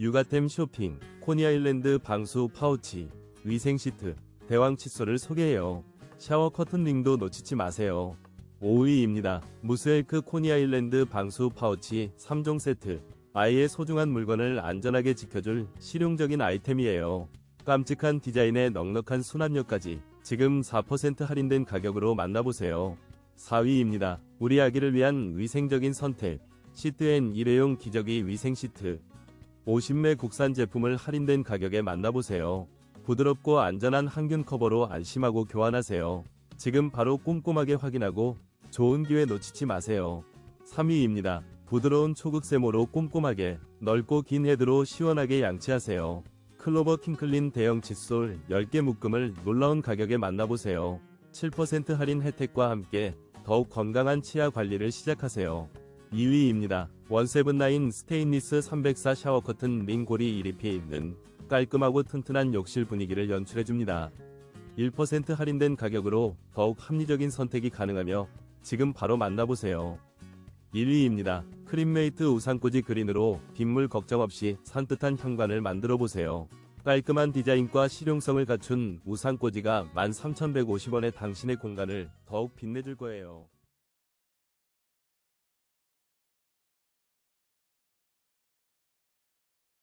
육아템 쇼핑, 코니아일랜드 방수 파우치, 위생 시트, 대왕 칫솔을 소개해요. 샤워 커튼 링도 놓치지 마세요. 5위입니다. 무스엘크 코니아일랜드 방수 파우치 3종 세트. 아이의 소중한 물건을 안전하게 지켜줄 실용적인 아이템이에요. 깜찍한 디자인에 넉넉한 수납력까지 지금 4% 할인된 가격으로 만나보세요. 4위입니다. 우리 아기를 위한 위생적인 선택. 시트앤 일회용 기저귀 위생 시트. 50매 국산 제품을 할인된 가격에 만나보세요. 부드럽고 안전한 항균 커버로 안심하고 교환하세요. 지금 바로 꼼꼼하게 확인하고 좋은 기회 놓치지 마세요. 3위입니다. 부드러운 초극 세모로 꼼꼼하게 넓고 긴 헤드로 시원하게 양치하세요. 클로버 킹클린 대형 칫솔 10개 묶음을 놀라운 가격에 만나보세요. 7% 할인 혜택과 함께 더욱 건강한 치아 관리를 시작하세요. 2위입니다. 원세븐나인 스테인리스 304 샤워 커튼 링 고리 1입히는 깔끔하고 튼튼한 욕실 분위기를 연출해줍니다. 1% 할인된 가격으로 더욱 합리적인 선택이 가능하며 지금 바로 만나보세요. 1위입니다. 크림메이트 우산꽂이 그린으로 빗물 걱정 없이 산뜻한 현관을 만들어 보세요. 깔끔한 디자인과 실용성을 갖춘 우산꽂이가 13,150원에 당신의 공간을 더욱 빛내줄 거예요.